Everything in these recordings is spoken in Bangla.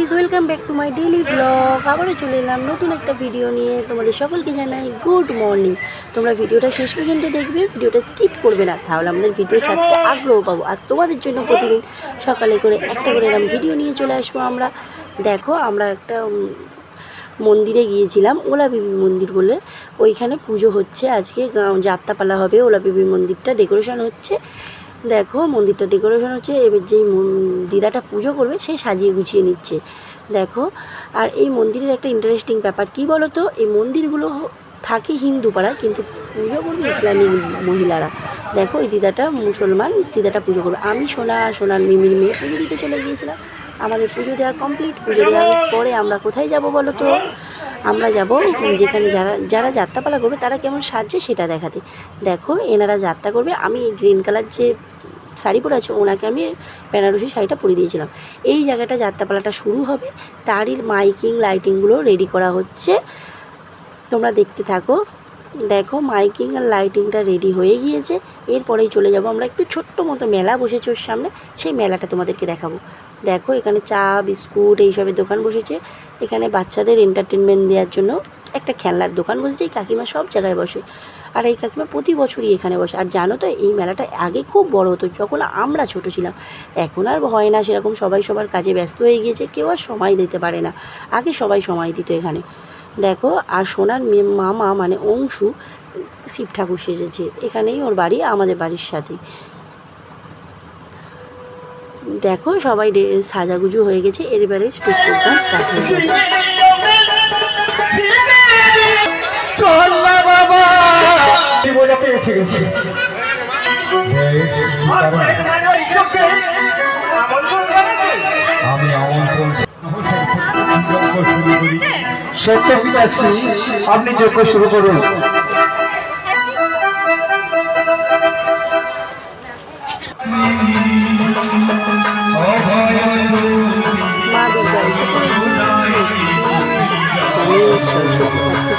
Guys welcome back to my daily blog আবারও চলে এলাম নতুন একটা ভিডিও নিয়ে। তোমাদের সকলকে জানাই গুড মর্নিং তোমরা ভিডিওটা শেষ পর্যন্ত দেখবে, ভিডিওটা স্কিপ করবে না। তাহলে আমাদের ভিডিও ছাড়তে আগ্রহ পাবো। আর তোমাদের জন্য প্রতিদিন সকালে করে একটা করে এরকম ভিডিও নিয়ে চলে আসব আমরা। দেখো, আমরা একটা মন্দিরে গিয়েছিলাম ওলা বিবি মন্দির বলে। ওইখানে পুজো হচ্ছে আজকে যাত্রাপালা হবে ওলা বিবি মন্দিরটা ডেকোরেশন হচ্ছে। দেখো, মন্দিরটা ডেকোরেশন হচ্ছে, এবার যেই দিদাটা পুজো করবে, সে সাজিয়ে গুছিয়ে নিচ্ছে। দেখো, আর এই মন্দিরের একটা ইন্টারেস্টিং ব্যাপার, কি বলো তো এই মন্দিরগুলো থাকে হিন্দু পাড়ায় কিন্তু পুজো করবে ইসলামী মহিলারা। দেখো, এই দিদাটা মুসলমান, দিদাটা পুজো করবে। আমি সোনা, সোনার মিমির মেয়ে পুজো দিতে চলে গিয়েছিলাম। আমাদের পুজো দেওয়া কমপ্লিট পুজো দেওয়ার পরে আমরা কোথায় যাব বলো তো আমরা যাব যেখানে যারা যারা যাত্রাপালা করবে, তারা কেমন সাজছে সেটা দেখাতে। দেখো, এনারা যাত্রা করবে, আমি গ্রিন কালার যে শাড়ি পরে আছে, ওনাকে আমি বেনারসি শাড়িটা পরে দিয়েছিলাম। এই জায়গাটা যাত্রাপালাটা শুরু হবে, তারই মাইকিং, লাইটিংগুলো রেডি করা হচ্ছে। তোমরা দেখতে থাকো। দেখো, মাইকিং আর লাইটিংটা রেডি হয়ে গিয়েছে। এরপরেই চলে যাব আমরা একটু ছোট্ট মতো মেলা বসেছে ওর সামনে, সেই মেলাটা তোমাদেরকে দেখাবো। দেখো, এখানে চা, বিস্কুট, এইসবের দোকান বসেছে। এখানে বাচ্চাদের এন্টারটেনমেন্ট দেওয়ার জন্য একটা খেলনার দোকান বসেছে এই কাকিমা সব জায়গায় বসে। আর এই কাকিমা প্রতি বছরই এখানে বসে। আর জানো তো, এই মেলাটা আগে খুব বড় হতো, যখন আমরা ছোট ছিলাম। এখন আর হয় না, সেরকম সবাই সবার কাজে ব্যস্ত হয়ে গিয়েছে, কেউ আর সময় দিতে পারে না। আগে সবাই সময় দিত এখানে। দেখো, আর সোনার মামা মানে অংশু, শিব ঠাকুর সেজেছে। এখানেই ওর বাড়ি, আমাদের বাড়ির সাথে দেখো, সবাই সাজাগুজু হয়ে গেছে। এবারে স্টেজ প্রোগ্রাম স্টার্ট হয়ে যাবে। বাবা। গেছি আমি সত্য আপনি যজ্ঞ শুরু করুন। মা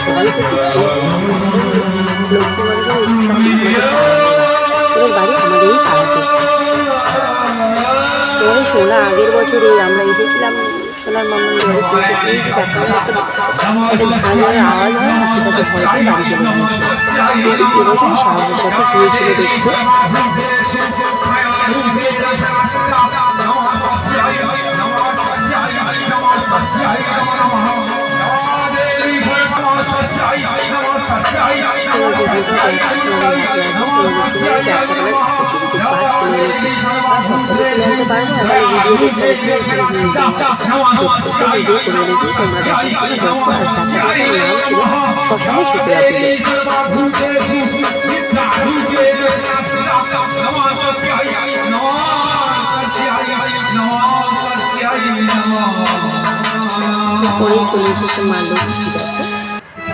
ঠাকুর সবাইকে বাড়ি এই সোনা আগের বছরে আমরা এসেছিলাম সোনার মামার ঘরে আওয়াজ হয় না সাথে গিয়েছিল দেখতে। পরেই চলে এসেছে মা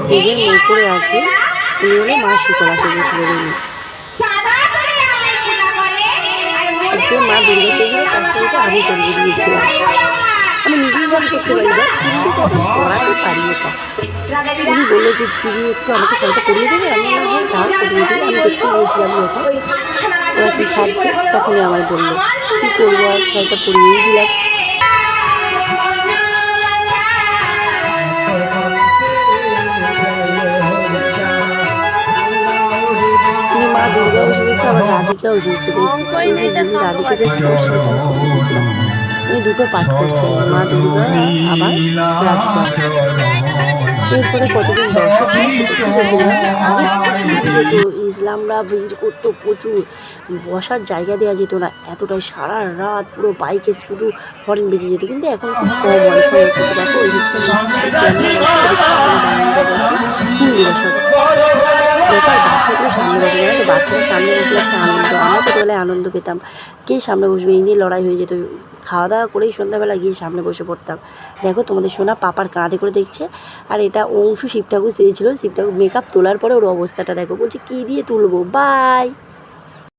স্টেজের উপরে আছে উনি হলো মা শীতলা সেজেছিল উনি যে মা দুর্গা সেজেছিল তার সাথে আমি করিয়ে দিয়েছিলাম। আমি নিজেই জানি পারি না কিন্তু কখন করাতে পারি বলল যে দিদি একটু আমাকে শাড়িটা করিয়ে দেবে, আমি হ্যাঁ করিয়ে দেবে। আমি দেখতে গিয়েছিলাম যখন ওরা কি তখনই আমায় বলল, কী করব? আর শাড়িটা পরিয়েই দিলাম। রাধিকাও যে রাধিকা যে সেটা আমি করে দিয়েছিলাম উনি দুটো পাঠ করছিলেন মা দুর্গা আবার রাধিকা এরপরে কতদিন দর্শক ইসলামরা ভিড় করতো প্রচুর। বসার জায়গা দেওয়া যেত না। এতটাই সারা রাত পুরো বাইকে শুধু হরেন বেজে যেত। কিন্তু এখন খুব কম হয়। সবাই কিছু দেখো আর বাচ্চাগুলো সামনে বসে জানো তো বাচ্চারা সামনে বসলে একটা আনন্দ। আমরা ছোটোবেলায় আনন্দ পেতাম। কে সামনে বসবে? এই নিয়ে লড়াই হয়ে যেত। খাওয়া দাওয়া করেই সন্ধ্যাবেলা গিয়ে সামনে বসে পড়তাম। দেখো, তোমাদের সোনা পাপার কাঁধে করে দেখছে। আর এটা অংশু শিব ঠাকুর সেজেছিল শিব ঠাকুর মেকআপ তোলার পরে ওর অবস্থাটা দেখো। বলছে, কী দিয়ে তুলবো? বাই